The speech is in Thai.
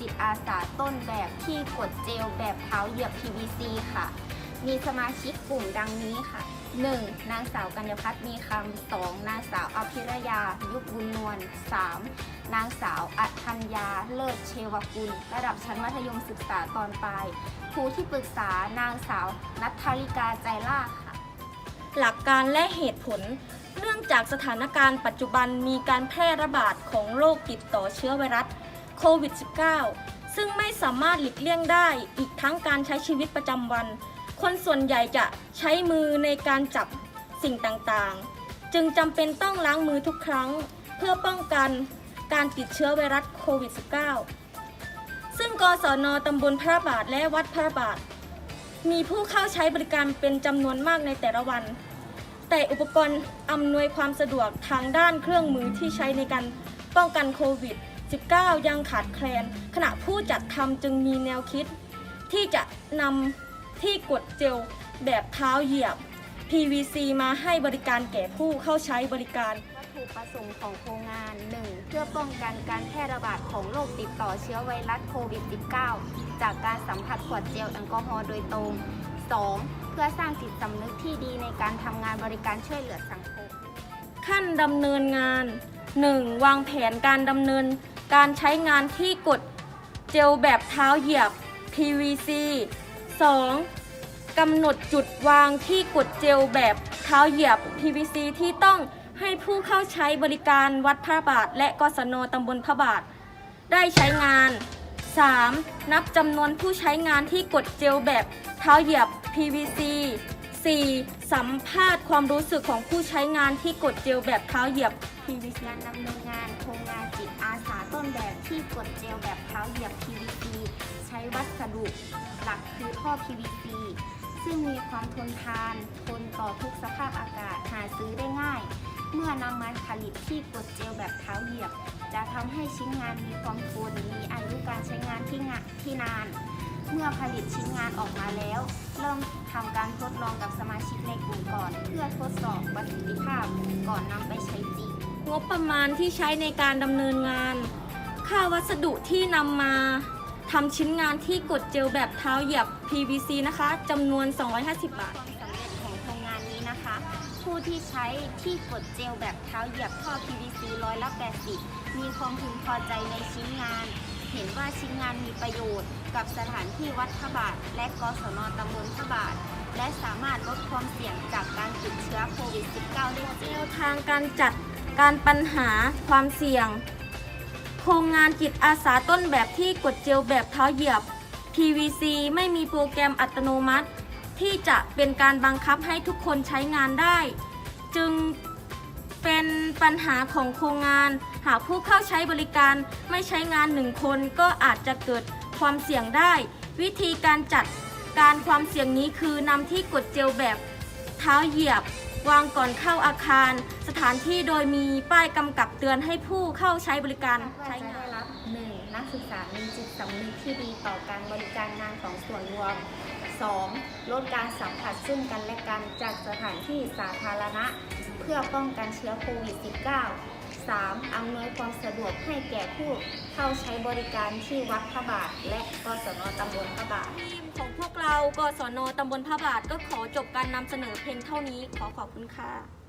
จิตอาสาต้นแบบที่กดเจลแบบเท้าเหยียบ PVC ค่ะ มีสมาชิกกลุ่มดังนี้ค่ะ 1. นางสาวกัญญพัฒน์มีคำ 2. นางสาวอภิรยา ยุคบุญนวล 3. นางสาวอัธัญญา เลิศเชวกุล ระดับชั้นมัธยมศึกษาตอนปลาย ครูที่ปรึกษานางสาวนัทธาริกาใจล่าค่ะ หลักการและเหตุผล เนื่องจากสถานการณ์ปัจจุบันมีการแพร่ระบาดของโรคติดต่อเชื้อไวรัส โควิด -19 ซึ่งไม่สามารถหลีกเลี่ยงได้อีกทั้งการใช้ชีวิตประจำวัน คนส่วนใหญ่จะใช้มือในการจับสิ่งต่างๆ จึงจำเป็นต้องล้างมือทุกครั้ง เพื่อป้องกันการติดเชื้อไวรัสโควิด -19 ซึ่งกศนตำบลพระบาทและวัดพระบาท มีผู้เข้าใช้บริการเป็นจำนวนมากในแต่ละวัน แต่อุปกรณ์อำนวยความสะดวกทางด้านเครื่องมือที่ใช้ในการป้องกันโควิด -19 ยังขาดแคลน ขณะผู้จัดทำจึงมีแนวคิด ที่จะนำที่กดเจลแบบเท้าเหยียบ PVC มาให้บริการแก่ผู้เข้าใช้บริการวัตถุประสงค์ของโครงงาน 1. เพื่อป้องกันการแพร่ระบาดของโรคติดต่อเชื้อไวรัสโควิด -19 จากการสัมผัสขวดเจลแอลกอฮอล์โดยตรง 2. เพื่อสร้างจิตสำนึกที่ดีในการทำงานบริการช่วยเหลือสังคม ขั้นดำเนินงาน 1. วางแผนการดำเนิน การใช้งานที่กดเจลแบบเท้าเหยียบ PVC 2. กำหนดจุดวางที่กดเจลแบบเท้าเหยียบ PVC ที่ต้องให้ผู้เข้าใช้บริการวัดพระบาท และกศนตำบลพระบาท ได้ใช้งาน 3. นับจำนวนผู้ใช้งานที่กดเจลแบบเท้าเหยียบ PVC 4. สัมภาษณ์ความรู้สึกของผู้ใช้งานที่กดเจลแบบเท้าเหยียบ PVC การดำเนินงานโครงงานจิตอาสาต้นแบบที่กดเจลแบบเท้าเหยียบ PVC ใช้วัสดุหลักคือท่อ PVC ซึ่งมีความทนทาน ทนต่อทุกสภาพอากาศหาซื้อได้ง่าย เมื่อนำมาผลิตที่กดเจลแบบเท้าเหยียบ จะทำให้ชิ้นงานมีความทนมีอายุการใช้งานที่งที่นาน เมื่อผลิตชิ้นงานออกมาแล้ว เริ่มทำการทดลองกับสมาชิกในกลุ่มก่อน เพื่อทดสอบประสิทธิภาพก่อนนำไปใช้จริง งบประมาณที่ใช้ในการดำเนินงาน ค่าวัสดุที่นำมาทำชิ้นงานที่กดเจลแบบเท้าเหยียบ PVC นะคะจำนวน 250 บาท ความสำเร็จของโครงงานนี้นะคะ ผู้ที่ใช้ที่กดเจลแบบเท้าเหยียบท่อ PVC ร้อยละ80 มีความพึงพอใจในชิ้นงาน เห็นว่าชิ้นงานมีประโยชน์ กับสถานที่วัดพระบาท และกศนตำบลพระบาท และสามารถลดความเสี่ยงจากการติดเชื้อโควิด -19 ได้จริแนงวทางการจัด การปัญหาความเสี่ยง โครงงานจิตอาสาต้นแบบที่กดเจลแบบเท้าเหยียบ PVC ไม่มีโปรแกรมอัตโนมัติ ที่จะเป็นการบังคับให้ทุกคนใช้งานได้ จึงเป็นปัญหาของโครงงาน หากผู้เข้าใช้บริการไม่ใช้งานหนึ่งคนก็อาจจะเกิดความเสี่ยงได้ วิธีการจัดการความเสี่ยงนี้คือนำที่กดเจลแบบเท้าเหยียบ วางก่อนเข้าอาคาร สถานที่โดยมีป้ายกำกับเตือนให้ผู้เข้าใช้บริการใช้งานรับ 1. นักศึกษามีจิตสำนึกที่ดีต่อการบริการงานของส่วนรวม 2. ลดการสัมผัสซึ่งกันและกันจากสถานที่สาธารณะ เพื่อป้องกันเชื้อโควิด -19 3. อำนวยความสะดวกให้แก่ผู้เข้าใช้บริการที่วัดพระบาท และกศนตำบลพระบาท ทีมของพวกเรากศนตำบลพระบาทก็ขอจบการนำเสนอเพียงเท่านี้ขอขอบคุณค่ะ